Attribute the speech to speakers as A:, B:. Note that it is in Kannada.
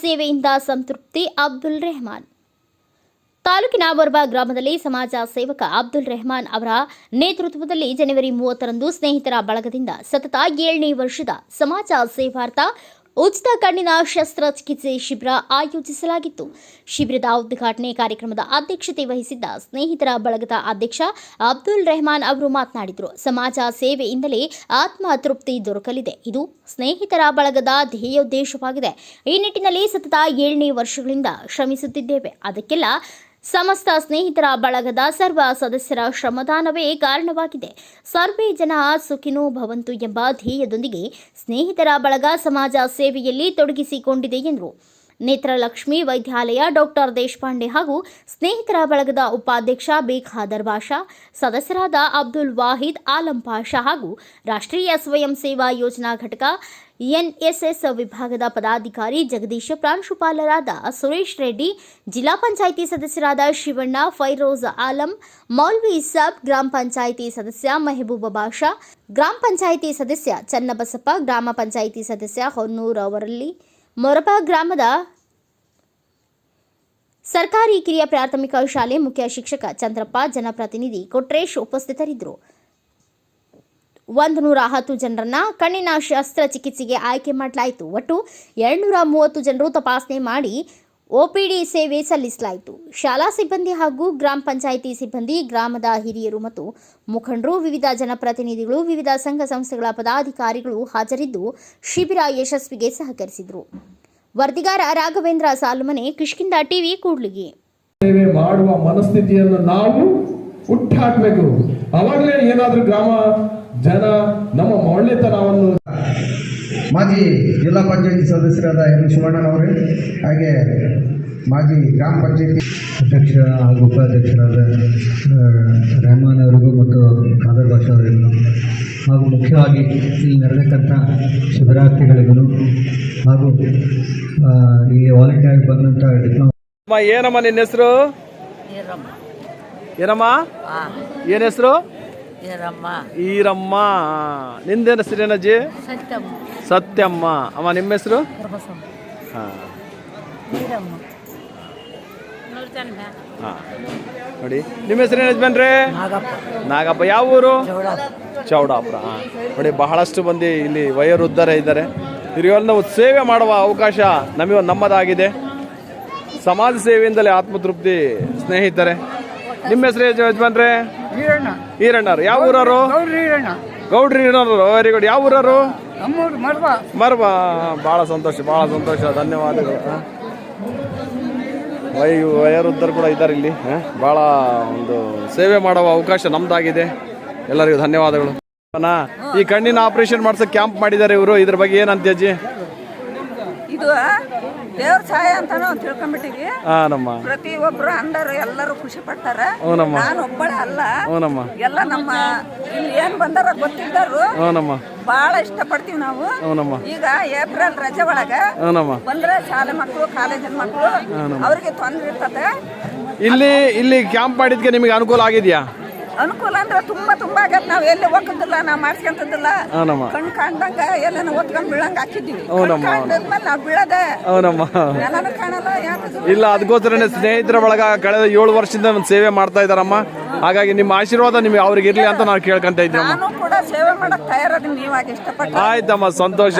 A: ಸೇವೆಯಿಂದ ಸಂತೃಪ್ತಿ ಅಬ್ದುಲ್ ರೆಹಮಾನ್. ತಾಲೂಕಿನ ಬರ್ಬ ಗ್ರಾಮದಲ್ಲಿ ಸಮಾಜ ಸೇವಕ ಅಬ್ದುಲ್ ರೆಹಮಾನ್ ಅವರ ನೇತೃತ್ವದಲ್ಲಿ ಜನವರಿ ಮೂವತ್ತರಂದು ಸ್ನೇಹಿತರ ಬಳಗದಿಂದ ಸತತ ಏಳನೇ ವರ್ಷದ ಸಮಾಜ ಸೇವಾರ್ಥ ಉಚಿತ ಕಣ್ಣಿನ ಶಸ್ತ್ರಚಿಕಿತ್ಸೆ ಶಿಬಿರ ಆಯೋಜಿಸಲಾಗಿತ್ತು. ಶಿಬಿರದ ಉದ್ಘಾಟನೆ ಕಾರ್ಯಕ್ರಮದ ಅಧ್ಯಕ್ಷತೆ ವಹಿಸಿದ್ದ ಸ್ನೇಹಿತರ ಬಳಗದ ಅಧ್ಯಕ್ಷ ಅಬ್ದುಲ್ ರೆಹಮಾನ್ ಅವರು ಮಾತನಾಡಿದರು. ಸಮಾಜ ಸೇವೆಯಿಂದಲೇ ಆತ್ಮ ತೃಪ್ತಿ ದೊರಕಲಿದೆ. ಇದು ಸ್ನೇಹಿತರ ಬಳಗದ ಧ್ಯೇಯೋದ್ದೇಶವಾಗಿದೆ ಈ ನಿಟ್ಟಿನಲ್ಲಿ ಸತತ ಏಳನೇ ವರ್ಷಗಳಿಂದ ಶ್ರಮಿಸುತ್ತಿದ್ದೇವೆ. ಅದಕ್ಕೆಲ್ಲ ಸಮಸ್ತ ಸ್ನೇಹಿತರ ಬಳಗದ ಸರ್ವ ಸದಸ್ಯರ ಶ್ರಮದಾನವೇ ಕಾರಣವಾಗಿದೆ. ಸರ್ವೇ ಜನ ಸುಖಿನೋ ಭವಂತು ಎಂಬ ಧ್ಯೇಯದೊಂದಿಗೆ ಸ್ನೇಹಿತರ ಬಳಗ ಸಮಾಜ ಸೇವೆಯಲ್ಲಿ ತೊಡಗಿಸಿಕೊಂಡಿದೆ ಎಂದರು. ನೇತ್ರಲಕ್ಷ್ಮಿ ವೈದ್ಯಾಲಯ ಡಾಕ್ಟರ್ ದೇಶಪಾಂಡೆ ಹಾಗೂ ಸ್ನೇಹಿತರ ಬಳಗದ ಉಪಾಧ್ಯಕ್ಷ ಬೇಖಾದರ್ ಬಾಷಾ, ಸದಸ್ಯರಾದ ಅಬ್ದುಲ್ ವಾಹಿದ್ ಆಲಂ ಪಾಷಾ ಹಾಗೂ ರಾಷ್ಟ್ರೀಯ ಸ್ವಯಂ ಸೇವಾ ಯೋಜನಾ ಘಟಕ ಎನ್ಎಸ್ಎಸ್ ವಿಭಾಗದ ಪದಾಧಿಕಾರಿ ಜಗದೀಶ್ ಪ್ರಾಂಶುಪಾಲರಾದ ಸುರೇಶ್ ರೆಡ್ಡಿ, ಜಿಲ್ಲಾ ಪಂಚಾಯಿತಿ ಸದಸ್ಯರಾದ ಶಿವಣ್ಣ, ಫೈರೋಜ್ ಆಲಂ, ಮೌಲ್ವಿ ಸಾಬ್ ಗ್ರಾಮ ಪಂಚಾಯಿತಿ ಸದಸ್ಯ ಮೆಹಬೂಬ ಬಾಷಾ, ಗ್ರಾಮ ಪಂಚಾಯಿತಿ ಸದಸ್ಯ ಚನ್ನಬಸಪ್ಪ, ಗ್ರಾಮ ಪಂಚಾಯಿತಿ ಸದಸ್ಯ ಹೊನ್ನೂರ್ ಅವರಲ್ಲಿ ಮೊರಬ ಗ್ರಾಮದ ಸರ್ಕಾರಿ ಕಿರಿಯ ಪ್ರಾಥಮಿಕ ಶಾಲೆ ಮುಖ್ಯ ಶಿಕ್ಷಕ ಚಂದ್ರಪ್ಪ, ಜನಪ್ರತಿನಿಧಿ ಕೊಟ್ರೇಶ್ ಉಪಸ್ಥಿತರಿದ್ದರು. ಒಂದು ನೂರ ಹತ್ತು ಜನರನ್ನ ಕಣ್ಣಿನ ಶಸ್ತ್ರಚಿಕಿತ್ಸೆಗೆ ಆಯ್ಕೆ ಮಾಡಲಾಯಿತು. ಒಟ್ಟು ಎರಡುನೂರ ಮೂವತ್ತು ಜನರು ತಪಾಸಣೆ ಮಾಡಿ ಒಪಿಡಿ ಸೇವೆ ಸಲ್ಲಿಸಲಾಯಿತು. ಶಾಲಾ ಸಿಬ್ಬಂದಿ ಹಾಗೂ ಗ್ರಾಮ ಪಂಚಾಯಿತಿ ಸಿಬ್ಬಂದಿ, ಗ್ರಾಮದ ಹಿರಿಯರು ಮತ್ತು ಮುಖಂಡರು, ವಿವಿಧ ಜನಪ್ರತಿನಿಧಿಗಳು, ವಿವಿಧ ಸಂಘ ಸಂಸ್ಥೆಗಳ ಪದಾಧಿಕಾರಿಗಳು ಹಾಜರಿದ್ದು ಶಿಬಿರ ಯಶಸ್ವಿಗೆ ಸಹಕರಿಸಿದರು. ವರದಿಗಾರ ರಾಘವೇಂದ್ರ ಸಾಲುಮನೆ ಕಿಷ್ಕಿಂದ ಟಿವಿ, ಕೂಡ್ಲಿಗೆ.
B: ಸೇವೆ ಮಾಡುವ ಮನಸ್ಥಿತಿಯನ್ನು ನಾವು ಹುಟ್ಟಾಕ್ಬೇಕು ಅವಾಗಲೇ ಏನಾದರೂ ಗ್ರಾಮ ಜನ ನಮ್ಮ ಒಳ್ಳೆತನವನ್ನು
C: ಮಾಜಿ ಜಿಲ್ಲಾ ಪಂಚಾಯತಿ ಸದಸ್ಯರಾದ ಎಂ ಶಿವಣ್ಣನವರೇ ಹಾಗೆ ಮಾಜಿ ಗ್ರಾಮ ಪಂಚಾಯತಿ
D: ಅಧ್ಯಕ್ಷ ಹಾಗೂ ಉಪಾಧ್ಯಕ್ಷರಾದ ರೆಹಮಾನ್ ಅವರಿಗೂ ಮತ್ತು ಖಾದರ್ ಭಾಷ ಅವರಿಗೂ ಹಾಗೂ ಮುಖ್ಯವಾಗಿ ಇಲ್ಲಿ ನಡೆದಕ್ಕಂಥ ಶಿಬಿರಾರ್ಥಿಗಳಿಗೂ ಹಾಗೂ ಈ ವಾಲಂಟಿಯರ್ ಬಂದಂಥ ಡಿಪ್ಲೊಮಾ
E: ಏನಮ್ಮ ನಿನ್ನ ಹೆಸರು? ಏನಮ್ಮ?
F: ಆ.
E: ಏನ್ ಹೆಸರು?
F: ಈರಮ್ಮ.
E: ಈರಮ್ಮ. ನಿಂದೇನು ಹೆಸರು
F: ಸತ್ಯಮ್ಮ.
E: ಸತ್ಯಮ್ಮ. ಅಮ್ಮ ನಿಮ್ಮ ಹೆಸರು?
F: ಹಾಂ
E: ಹಾ.
F: ಈರಮ್ಮ.
E: ಹಾ. ನೋಡಿ ನಿಮ್ಮ ಹೆಸರು ಏನು ಯಜಮಾನ್ರೆ
F: ನಾಗಪ್ಪ.
E: ನಾಗಪ್ಪ ಯಾವ ಊರು? ಚೌಡಾಪುರ. ಹಾ. ನೋಡಿ ಬಹಳಷ್ಟು ಮಂದಿ ಇಲ್ಲಿ ವಯೋವೃದ್ಧರೇ ಇದ್ದಾರೆ. ಇವರಿಗೆಲ್ಲ ನಾವು ಸೇವೆ ಮಾಡುವ ಅವಕಾಶ ನಮಗೆ ನಮ್ಮದಾಗಿದೆ. ಸಮಾಜ ಸೇವೆಯಿಂದಲೇ ಆತ್ಮತೃಪ್ತಿ ಸ್ನೇಹಿತರೆ. ನಿಮ್ಮ ಹೆಸರು ಯಜ- ಯಜಮಾನ್ರೆ ಈರಣ್ಣರು. ಯಾವ ಊರವರು?
F: ಗೌಡ್ರಿ ಈರಣ್ಣ.
E: ಈರಣ್ಣರು. Very good. ಯಾವ ಊರವರು?
F: ಮರ್ಬ
E: ಭಾಳ ಸಂತೋಷ ಭಾಳ ಸಂತೋಷ. ಧನ್ಯವಾದಗಳು. ವೈ ವಯೋವೃದ್ಧರು ಕೂಡ ಇದ್ದಾರೆ ಇಲ್ಲಿ. ಬಹಳ ಭಾಳ ಒಂದು ಸೇವೆ ಮಾಡುವ ಅವಕಾಶ ನಮ್ದಾಗಿದೆ. ಎಲ್ಲರಿಗೂ ಧನ್ಯವಾದಗಳು. ಈ ಕಣ್ಣಿನ ಆಪರೇಷನ್ ಮಾಡಿಸ್ ಕ್ಯಾಂಪ್ ಮಾಡಿದ್ದಾರೆ ಇವರು. ಇದ್ರ ಬಗ್ಗೆ ಏನಂತ ಅಜ್ಜಿ?
G: ಇದು ದೇವ್ರ ಸಹಾಯ ಅಂತ ನಾವು ತಿಳ್ಕೊಂಡ್ಬಿಟ್ಟಿವಿ ಪ್ರತಿ ಒಬ್ರು ಅಂದರು ಎಲ್ಲರೂ ಖುಷಿ ಪಡ್ತಾರ.
E: ಹ್ಞೂನಮ್ಮ
G: ನಾನು ಒಬ್ಬಳೆ ಅಲ್ಲ.
E: ಹ್ಞೂನಮ್ಮ
G: ಎಲ್ಲ ನಮ್ಮ ಇಲ್ಲಿ ಏನ್ ಬಂದಾರ ಗೊತ್ತಿದ್ದಾರು
E: ಹ್ಞೂನಮ್ಮ
G: ಬಹಳ ಇಷ್ಟಪಡ್ತೀವಿ ನಾವು.
E: ಹ್ಞೂನಮ್ಮ
G: ಈಗ ಏಪ್ರಿಲ್ ರಜೆ ಒಳಗ
E: ಹ್ಞೂನಮ್ಮ
G: ಬಂದ್ರೆ ಶಾಲೆ ಮಕ್ಕಳು ಕಾಲೇಜಿನ ಮಕ್ಕಳು ಅವ್ರಿಗೆ ತೊಂದ್ರೆ ಇರ್ತದೆ.
E: ಇಲ್ಲಿ ಇಲ್ಲಿ ಕ್ಯಾಂಪ್ ಮಾಡಿದ್ಕೆ ನಿಮಗೆ ಅನುಕೂಲ ಆಗಿದೆಯಾ?
G: ಅನುಕೂಲ ಅಂದ್ರೆ ತುಂಬಾ ತುಂಬಾ ಆಗತ್ತೆ. ನಾವ್ ಎಲ್ಲಿ ಹೋಗುದಿಲ್ಲ ನಾವ್ ಮಾಡ್ಸ್ಕೊಂತದಿಲ್ಲ
E: ಹ್ಞೂನಮ್ಮ
G: ಕಣ್ ಕಾಣ್ದಂಗ ಎಲ್ಲನ ಓದ್ಕೊಂಡ್ ಬೀಳಂಗ ಹಾಕಿದ್ವಿ
E: ಹೌದಮ್ಮ.
G: ಕಾಣ್ದ್ಮೇಲೆ ನಾವ್ ಬೀಳದೆ
E: ಹೌನಮ್ಮ
G: ನೆಲನೂ ಕಾಣಲ್ಲ
E: ಇಲ್ಲ ಅದಕ್ಕೋಸ್ಕರನೇ ಸ್ನೇಹಿತರ ಒಳಗ ಕಳೆದ ಏಳು ವರ್ಷದಿಂದ ಒಂದು ಸೇವೆ ಮಾಡ್ತಾ ಇದ್ದಾರಮ್ಮ. ಹಾಗಾಗಿ ನಿಮ್ಮ ಆಶೀರ್ವಾದ ನಿಮ್ಗೆ ಅವ್ರಿಗೆ ಇರ್ಲಿ ಅಂತ ನಾನು ಕೇಳ್ಕೊಂತ ಇದ್ದೀನಮ್ಮ
G: ನಾನು ಕೂಡ ಸೇವೆ ಮಾಡಕ್ ತಯಾರದೀನಿ ನೀವಾಗ ಇಷ್ಟಪಟ್ಟು
E: ಆಯ್ತಮ್ಮ ಸಂತೋಷ.